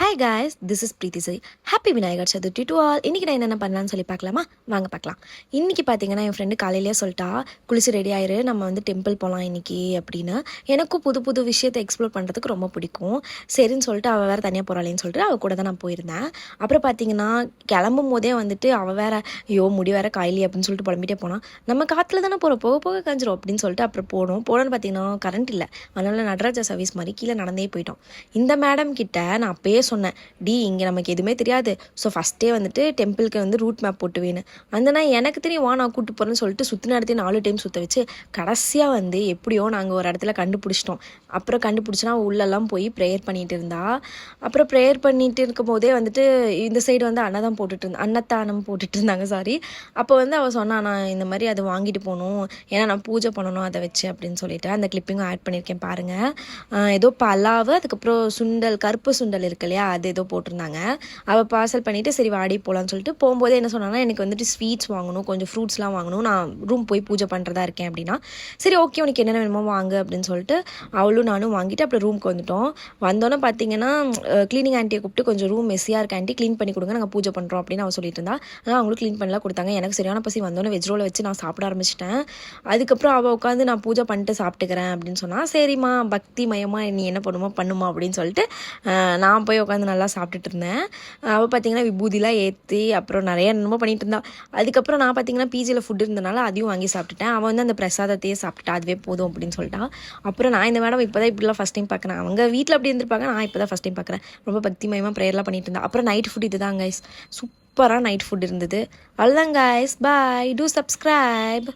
Hi guys this is Preethi சரி happy Vinayagar Chathurthi to all இன்றைக்கி நான் என்னென்ன பண்ணலான்னு சொல்லி பார்க்கலாமா? வாங்க பார்க்கலாம். இன்றைக்கி பார்த்தீங்கன்னா என் ஃப்ரெண்டு காலையிலேயே சொல்லிட்டா குளிச்சு ரெடி ஆயிரு நம்ம வந்து டெம்பிள் போகலாம் இன்றைக்கி அப்படின்னு. எனக்கும் புது புது விஷயத்தை எக்ஸ்ப்ளோர் பண்ணுறதுக்கு ரொம்ப பிடிக்கும். சரின்னு சொல்லிட்டு அவள் வேறு தனியாக போகிறாளேன்னு சொல்லிட்டு அவள் கூட தான் நான் போயிருந்தேன். அப்புறம் பார்த்தீங்கன்னா கிளம்பும் போதே வந்துட்டு அவள் வேற ஐயோ முடி வேற காயிலி அப்படின்னு சொல்லிட்டு புலம்பிட்டே போனான் நம்ம காற்றுல தானே போகிறோம் போக போக காஞ்சிரும் அப்படின்னு சொல்லிட்டு அப்புறம் போனோம். போனோன்னு பார்த்தீங்கன்னா கரண்ட் இல்லை. அதனால் நடராஜா சர்வீஸ் மாதிரி கீழே நடந்தே போயிட்டோம். இந்த மேடம் கிட்ட நான் பேச சொன்னேன் டி இங்கே நமக்கு எதுவுமே தெரியாது. ஸோ ஃபஸ்ட்டே வந்துட்டு டெம்பிளுக்கு வந்து ரூட் மேப் போட்டு வேணும் அந்த நான் எனக்கு தெரியும் வா நான் கூப்பிட்டு போகிறேன்னு சொல்லிட்டு சுற்றி நடத்தி நாலு டைம் சுற்ற வச்சு கடைசியாக வந்து எப்படியோ நாங்கள் ஒரு இடத்துல கண்டுபிடிச்சிட்டோம். அப்புறம் கண்டுபிடிச்சினா உள்ளெல்லாம் போய் ப்ரேயர் பண்ணிகிட்டு இருந்தா. அப்புறம் ப்ரேயர் பண்ணிட்டு இருக்கும் போதே வந்துட்டு இந்த சைடு வந்து அன்னதான் போட்டுட்டு இருந்தா அன்னதானம் போட்டுட்டு இருந்தாங்க சாரி அப்போ வந்து அவள் சொன்னா நான் இந்த மாதிரி அதை வாங்கிட்டு போகணும். ஏன்னா நான் பூஜை பண்ணணும் அதை வச்சு அப்படின்னு சொல்லிட்டு அந்த கிளிப்பிங்கும் ஆட் பண்ணியிருக்கேன் பாருங்கள் ஏதோ பலாவு அதுக்கப்புறம் சுண்டல் கருப்பு சுண்டல் இருக்கு இல்லையா? அது ஏதோ போட்டிருந்தாங்க. அவள் பார்சல் பண்ணிவிட்டு சரி வாடி போகலான்னு சொல்லிட்டு போகும்போது என்ன சொன்னாங்கன்னா எனக்கு வந்துட்டு ஸ்வீட்ஸ் வாங்கணும் கொஞ்சம் ஃப்ரூட்ஸ்லாம் வாங்கணும். நான் ரூம் போய் பூஜை பண்ணுறதா இருக்கேன் அப்படின்னா. சரி ஓகே உனக்கு என்னென்ன வேணுமோ வாங்கு அப்படின்னு சொல்லிட்டு அவளும் நானும் வாங்கிட்டு அப்புறம் ரூமுக்கு வந்துட்டோம். வந்தோன்னே பார்த்தீங்கன்னா க்ளீனிங் ஆண்டியை கூப்பிட்டு கொஞ்சம் ரூம் மெஸ்ஸியாக இருக்க ஆண்டி க்ளீன் பண்ணி கொடுங்க நாங்கள் பூஜை பண்ணுறோம் அப்படின்னு அவள் சொல்லிட்டு இருந்தா. ஆனால் அவங்களும் க்ளீன் பண்ணலாம் கொடுத்தாங்க. எனக்கு சரியான பசி வந்தோன்னே வெஜ் ரோலை வச்சு நான் சாப்பிட ஆரம்பிச்சிட்டேன். அதுக்கப்புறம் அவள் உட்காந்து நான் பூஜை பண்ணிட்டு சாப்பிட்டுக்கிறேன் அப்படின்னு சொன்னால் சரிம்மா பக்தி மயமாக நீ என்ன பண்ணுமோ பண்ணுமா அப்படின்னு சொல்லிட்டு நான் போய் உட்காந்து நல்லா சாப்பிட்டுட்டு இருந்தேன். அவள் பார்த்தீங்கன்னா விபூதிலாம் ஏற்றி அப்புறம் நிறைய என்னமோ பண்ணிட்டு இருந்தாள் அதுக்கப்புறம் நான் பார்த்தீங்கன்னா பிஜியில் ஃபுட் இருந்தனால அதையும் வாங்கி சாப்பிட்டுட்டேன். அவன் வந்து அந்த பிரசாதத்தையே சாப்பிட்டுட்டா அதுவே போதும் அப்படின்னு சொல்லிட்டா. அப்புறம் நான் இந்த மேடம் இப்போ தான் இப்படிலாம் ஃபஸ்ட் டைம் பார்க்குறேன் அவங்க வீட்டில் அப்படி இருந்திருப்பாங்க நான் இப்போ தான் ஃபஸ்ட் டைம் பார்க்குறேன் ரொம்ப பக்திமயமாக ப்ரேயர்லாம் பண்ணிட்டு இருந்தேன் அப்புறம் நைட் ஃபுட் இதுதான் கைஸ் சூப்பராக நைட் ஃபுட் இருந்தது. அவ்வளோதான் கைஸ் பாய் டூ சப்ஸ்கிரைப்